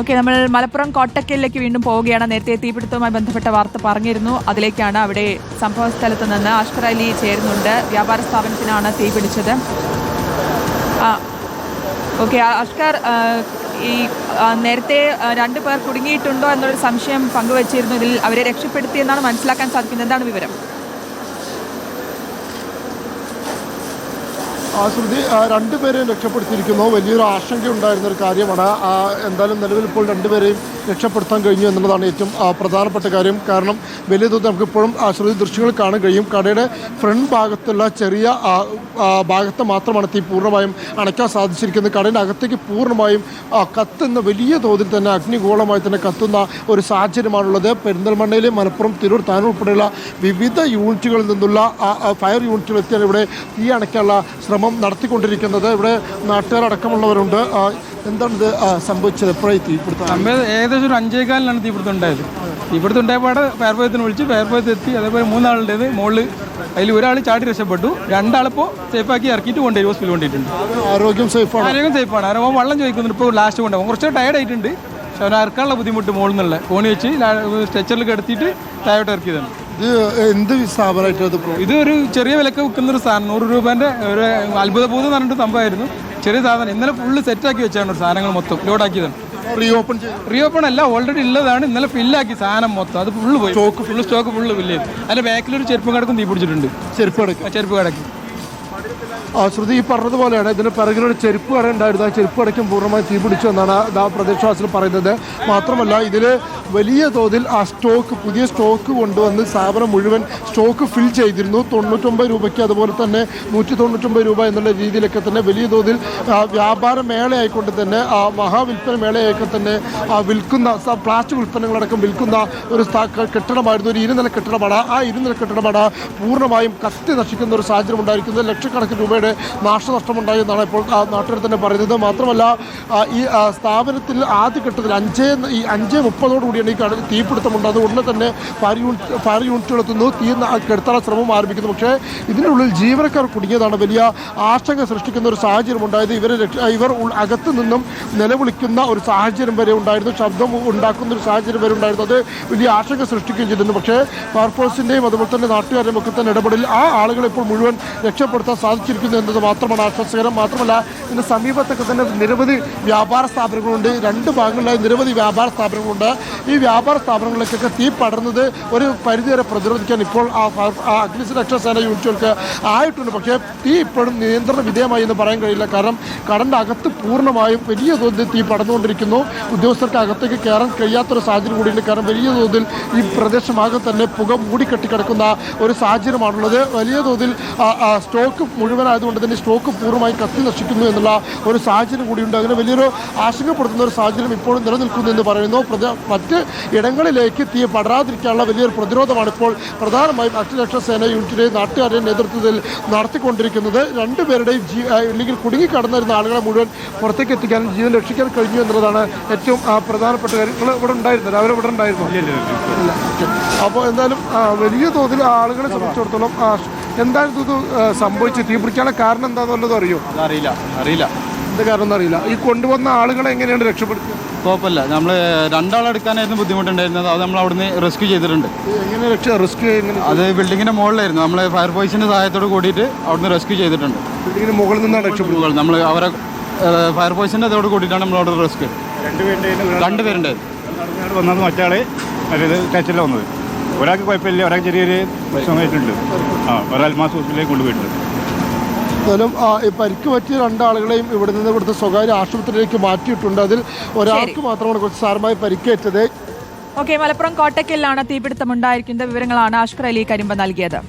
Okay നമ്മൾ മലപ്പുറം കോട്ടക്കലിലേക്ക് വീണ്ടും പോവുകയാണ്. നേരത്തെ തീപിടുത്തവുമായി ബന്ധപ്പെട്ട വാർത്ത പറഞ്ഞിരുന്നു. അതിലേക്കാണ് അവിടെ സംഭവ സ്ഥലത്ത് നിന്ന് അഷ്കർ അലി ചേരുന്നുണ്ട്. വ്യാപാര സ്ഥാപനത്തിനാണ് തീപിടിച്ചത്. ആ ഓക്കെ അഷ്കർ ഈ നേരത്തെ രണ്ടു രണ്ട് പേർ കുടുങ്ങിയിട്ടുണ്ടോ എന്നൊരു സംശയം പങ്കുവച്ചിരുന്നു. ഇതിൽ അവരെ രക്ഷപ്പെടുത്തിയെന്നാണ് മനസ്സിലാക്കാൻ സാധിക്കുന്നത്. എന്താണ് വിവരം? ശ്രുതി രണ്ടുപേരെയും രക്ഷപ്പെടുത്തിയിരിക്കുന്നു. വലിയൊരു ആശങ്ക ഉണ്ടായിരുന്ന ഒരു കാര്യമാണ് എന്തായാലും നിലവിൽ ഇപ്പോൾ രണ്ടുപേരെയും രക്ഷപ്പെടുത്താൻ കഴിഞ്ഞു എന്നുള്ളതാണ് ഏറ്റവും പ്രധാനപ്പെട്ട കാര്യം. കാരണം വലിയ തോതിൽ നമുക്കിപ്പോഴും ശ്രുതി ദൃശ്യങ്ങൾ കാണാൻ കഴിയും. കടയുടെ ഫ്രണ്ട് ഭാഗത്തുള്ള ചെറിയ ഭാഗത്ത് മാത്രമാണ് തീ പൂർണമായും അണയ്ക്കാൻ സാധിച്ചിരിക്കുന്നത്. കടയുടെ അകത്തേക്ക് പൂർണമായും കത്തുന്ന വലിയ തോതിൽ തന്നെ അഗ്നിഗോളമായി തന്നെ കത്തുന്ന ഒരു സാഹചര്യമാണുള്ളത്. പെരിന്തൽമണ്ണയിലെ മലപ്പുറം തിരൂർ താനൂർ ഉൾപ്പെടെയുള്ള വിവിധ യൂണിറ്റുകളിൽ നിന്നുള്ള ഫയർ യൂണിറ്റുകൾ എത്തിയാണ് ഇവിടെ തീ അണയ്ക്കാനുള്ള ശ്രമം നടത്തിക്കൊണ്ടിരിക്കുന്നത്. ഇവിടെ നാട്ടുകാരടക്കമുള്ളവരുണ്ട്. എന്താണ് ഇത് സംഭവിച്ചത്? എപ്പോഴായി തീപിടുത്തം? ഏകദേശം ഒരു അഞ്ചേകാലിലാണ് തീപിടുത്തം ഉണ്ടായത്. തീപിടുത്തം ഉണ്ടായപാട് ഫയർഫോഴ്സിനെ വിളിച്ച് ഫയർഫോഴ്സ് എത്തി അതേപോലെ മൂന്നാളുടേത് മുകളിൽ അതിൽ ഒരാൾ ചാടി രക്ഷപ്പെട്ടു. രണ്ടാളിപ്പോൾ സേഫാക്കി ഇറക്കിയിട്ട് കൊണ്ടുപോയി ഹോസ്പിറ്റലിൽ കൊണ്ടിട്ടുണ്ട് ആരോഗ്യം സേഫാണ്? ആരോഗ്യം സേഫാണ്. ആരോ വെള്ളം ചോദിക്കുന്നുണ്ട്. ഇപ്പോൾ ലാസ്റ്റ് കൊണ്ടുപോകും കുറച്ച് ടയർഡ് ആയിട്ടുണ്ട്. പക്ഷെ അവൻ ഇറക്കാനുള്ള ബുദ്ധിമുട്ട് മുകളിൽ നിന്നുള്ള. കോണി വെച്ച് സ്ട്രെച്ചറിൽ കിടത്തിയിട്ട് താഴോട്ട് ഇറക്കിയതാണ്. ഇത് എന്ത് സ്ഥാപനമായിട്ട് അത് ഇത് ഒരു ചെറിയ വിലക്ക് വിൽക്കുന്ന ഒരു സാധനം. നൂറ് രൂപേന്റെ ഒരു അത്ഭുതബോധം എന്ന് പറഞ്ഞിട്ട് സംഭവമായിരുന്നു ചെറിയ സാധനം. ഇന്നലെ ഫുള്ള് സെറ്റാക്കി വെച്ചാണ് സാധനങ്ങൾ മൊത്തം. ലോഡാക്കിയതാണ് റീഓപ്പൺ റീഓപ്പൺ അല്ല ഓൾറെഡി ഉള്ളതാണ്. ഇന്നലെ ഫില്ലാക്കി സാധനം മൊത്തം. അത് ഫുള്ള് പോയി. Stock full stock full fill ചെയ്തു അതിന്റെ ബാക്കിൽ ഒരു ചെരുപ്പ് കടക്കും തീ പിടിച്ചിട്ടുണ്ട്. ചെരുപ്പ് കിടക്കും ചെരുപ്പ് കടക്ക് ശ്രുതി ഈ പറഞ്ഞതുപോലെയാണ്. ഇതിന് പിറകിലൊരു ചെരുപ്പ് കട ഉണ്ടായിരുന്നു. ആ ചെരുപ്പ് കടയ്ക്കും പൂർണമായി തീ പിടിച്ചു എന്നാണ് ആ പ്രദേശവാസികൾ പറയുന്നത്. മാത്രമല്ല ഇതിൽ വലിയ തോതിൽ ആ സ്റ്റോക്ക് പുതിയ സ്റ്റോക്ക് കൊണ്ടുവന്ന് സ്ഥാപനം മുഴുവൻ സ്റ്റോക്ക് ഫിൽ ചെയ്തിരുന്നു. തൊണ്ണൂറ്റൊമ്പത് രൂപയ്ക്ക് അതുപോലെ തന്നെ നൂറ്റി തൊണ്ണൂറ്റൊമ്പത് രൂപ എന്നുള്ള രീതിയിലൊക്കെ തന്നെ വലിയ തോതിൽ വ്യാപാര മേളയായിക്കൊണ്ട് തന്നെ ആ മഹാവിൽപ്പന മേളയൊക്കെ തന്നെ ആ, വിൽക്കുന്ന പ്ലാസ്റ്റിക് ഉൽപ്പന്നങ്ങളടക്കം വിൽക്കുന്ന ഒരു കെട്ടിടമായിരുന്നു. ഒരു ഇരുനില കെട്ടിടമാണ്. ആ ഇരുനില കെട്ടിടമാണ് പൂർണമായും കത്തി നശിക്കുന്ന ഒരു സാഹചര്യം ഉണ്ടായിരിക്കുന്നത്. ലക്ഷക്കണക്കിന് രൂപയുടെ നാശനഷ്ടമുണ്ടായി എന്നാണ് ഇപ്പോൾ നാട്ടുകാർ തന്നെ പറയുന്നത്. മാത്രമല്ല ഈ സ്ഥാപനത്തിൽ ആദ്യഘട്ടത്തിൽ അഞ്ച് ഈ അഞ്ച് മുപ്പതോടുകൂടിയാണ് ഈ കട തീപിടുത്തമുണ്ട് അത് ഉടനെ തന്നെ ഫയർ യൂണിറ്റ് ഫയർ യൂണിറ്റുകൾ എത്തുന്നു തീ കെടുത്താൻ ശ്രമം ആരംഭിക്കുന്നു. പക്ഷേ ഇതിനുള്ളിൽ ജീവനക്കാർ കുടുങ്ങിയതാണ്. വലിയ ആശങ്ക സൃഷ്ടിക്കുന്ന ഒരു സാഹചര്യം ഉണ്ടായത്. ഇവരെ ഇവർ അകത്ത് നിന്നും നിലവിളിക്കുന്ന ഒരു സാഹചര്യം വരെ ഉണ്ടായിരുന്നു. ശബ്ദം ഉണ്ടാക്കുന്ന ഒരു സാഹചര്യം വരെ ഉണ്ടായിരുന്നു. അത് വലിയ ആശങ്ക സൃഷ്ടിക്കുകയും ചെയ്തിരുന്നു. പക്ഷേ ഫയർഫോഴ്സിന്റെയും അതുപോലെ തന്നെ നാട്ടുകാരുടെയും ഒക്കെ തന്നെ ഇടപെടൽ ആ ആളുകളെ ഇപ്പോൾ മുഴുവൻ രക്ഷപ്പെടുത്താൻ സാധിച്ചിരിക്കുന്നു എന്നത് മാത്രമാണ് ആശ്വാസകരം. മാത്രമല്ല ഇതിന് സമീപത്തൊക്കെ തന്നെ നിരവധി വ്യാപാര സ്ഥാപനങ്ങളുണ്ട്. രണ്ട് ഭാഗങ്ങളിലായി നിരവധി വ്യാപാര സ്ഥാപനങ്ങളുണ്ട്. ഈ വ്യാപാര സ്ഥാപനങ്ങളിലേക്കൊക്കെ തീ പടർന്നത് ഒരു പരിധിവരെ പ്രതിരോധിക്കാൻ ഇപ്പോൾ ആ അഗ്നിസുരക്ഷാ സേന യൂണിറ്റുകൾക്ക് ആയിട്ടുണ്ട്. പക്ഷേ തീ ഇപ്പോഴും നിയന്ത്രണ വിധേയമായി എന്ന് പറയാൻ കഴിയില്ല. കാരണം കടന്റെ അകത്ത് പൂർണമായും വലിയ തോതിൽ തീ പടർന്നുകൊണ്ടിരിക്കുന്നു. ഉദ്യോഗസ്ഥർക്ക് അകത്തേക്ക് കയറാൻ കഴിയാത്തൊരു സാഹചര്യം കൂടിയുണ്ട്. കാരണം വലിയ തോതിൽ ഈ പ്രദേശമാകെ തന്നെ പുക മൂടിക്കെട്ടി കിടക്കുന്ന ഒരു സാഹചര്യമാണുള്ളത്. വലിയ തോതിൽ സ്റ്റോക്ക് മുഴുവനായതുകൊണ്ട് തന്നെ സ്റ്റോക്ക് പൂർണമായി കത്തി നശിക്കുന്നു എന്നുള്ള ഒരു സാഹചര്യം കൂടിയുണ്ട്. അങ്ങനെ വലിയൊരു ആശങ്കപ്പെടുത്തുന്ന ഒരു സാഹചര്യം ഇപ്പോഴും നിലനിൽക്കുന്നു എന്ന് പറയുന്നു. മറ്റ് ഇടങ്ങളിലേക്ക് തീ പടരാതിരിക്കാനുള്ള വലിയൊരു പ്രതിരോധമാണ് ഇപ്പോൾ പ്രധാനമായും അഗ്നിരക്ഷാ സേന യൂണിറ്റിന്റെ നാട്ടുകാരുടെ നേതൃത്വത്തിൽ നടത്തിക്കൊണ്ടിരിക്കുന്നത്. രണ്ടുപേരുടെയും ജീ അല്ലെങ്കിൽ ഇല്ലെങ്കിൽ കുടുങ്ങിക്കടന്നിരുന്ന ആളുകളെ മുഴുവൻ പുറത്തേക്ക് എത്തിക്കാനും ജീവൻ രക്ഷിക്കാൻ കഴിഞ്ഞു എന്നുള്ളതാണ് ഏറ്റവും പ്രധാനപ്പെട്ട കാര്യങ്ങൾ ഇവിടെ ഉണ്ടായിരുന്നത് രാവിലെ ഇവിടെ ഉണ്ടായിരുന്നു? അപ്പോൾ എന്തായാലും വലിയ തോതിൽ ആളുകളെ സംബന്ധിച്ചിടത്തോളം ആ, എന്തായാലും ഇത് ആ, സംഭവിച്ചു തീ പിടിക്കാനുള്ള കാരണം എന്താണെന്നുള്ളത് അറിയോ? അറിയില്ല അറിയില്ല. എന്താ കാരണം എന്നറിയില്ല ഈ കൊണ്ടുവന്ന ആളുകളെ എങ്ങനെയാണ് രക്ഷപ്പെടുത്തുക കുഴപ്പമില്ല. നമ്മൾ രണ്ടാളെടുക്കാനായിരുന്നു ബുദ്ധിമുട്ടുണ്ടായിരുന്നത്. അത് നമ്മൾ അവിടുന്ന് റെസ്ക്യൂ ചെയ്തിട്ടുണ്ട്. എങ്ങനെ രക്ഷ റിസ്ക് എങ്ങനെ അത് ബിൽഡിങ്ങിന്റെ മുകളിലായിരുന്നു. നമ്മൾ ഫയർഫോഴ്സിന്റെ സഹായത്തോട് കൂടിയിട്ട് അവിടുന്ന് റെസ്ക്യൂ ചെയ്തിട്ടുണ്ട്. ബിൽഡിങ്ങിന് മുകളിൽ നിന്നാണ് രക്ഷപ്പെടുക നമ്മൾ അവരെ ഫയർ ഫയർഫോഴ്സിന്റെ അതോട് കൂടിയിട്ടാണ് നമ്മൾ അവിടെ റെസ്ക്യൂ രണ്ടുപേരുണ്ട് രണ്ടുപേരുണ്ടായിരുന്നു. വന്നത് മറ്റാൾ ടച്ചിലാണ് വന്നത്. ഒരാൾക്ക് കുഴപ്പമില്ല ഒരാൾക്ക് ചെറിയൊരു പ്രശ്നമായിട്ടുണ്ട്. ആ ഒരാൾ മാസം ഹോസ്പിറ്റലിലേക്ക് കൊണ്ടുപോയിട്ടുണ്ട്. എന്തായാലും ഈ പരിക്ക് പറ്റിയ രണ്ടാളുകളെയും ഇവിടെ നിന്ന് ഇവിടുത്തെ സ്വകാര്യ ആശുപത്രിയിലേക്ക് മാറ്റിയിട്ടുണ്ട്. അതിൽ ഒരാൾക്ക് മാത്രമാണ് കുറച്ച് സാരമായി പരിക്കേറ്റത്. ഓക്കെ മലപ്പുറം കോട്ടക്കലിലാണ് തീപിടുത്തമുണ്ടായിരിക്കുന്ന വിവരങ്ങളാണ് അഷ്കർ അലി കരിമ്പ നൽകിയത്.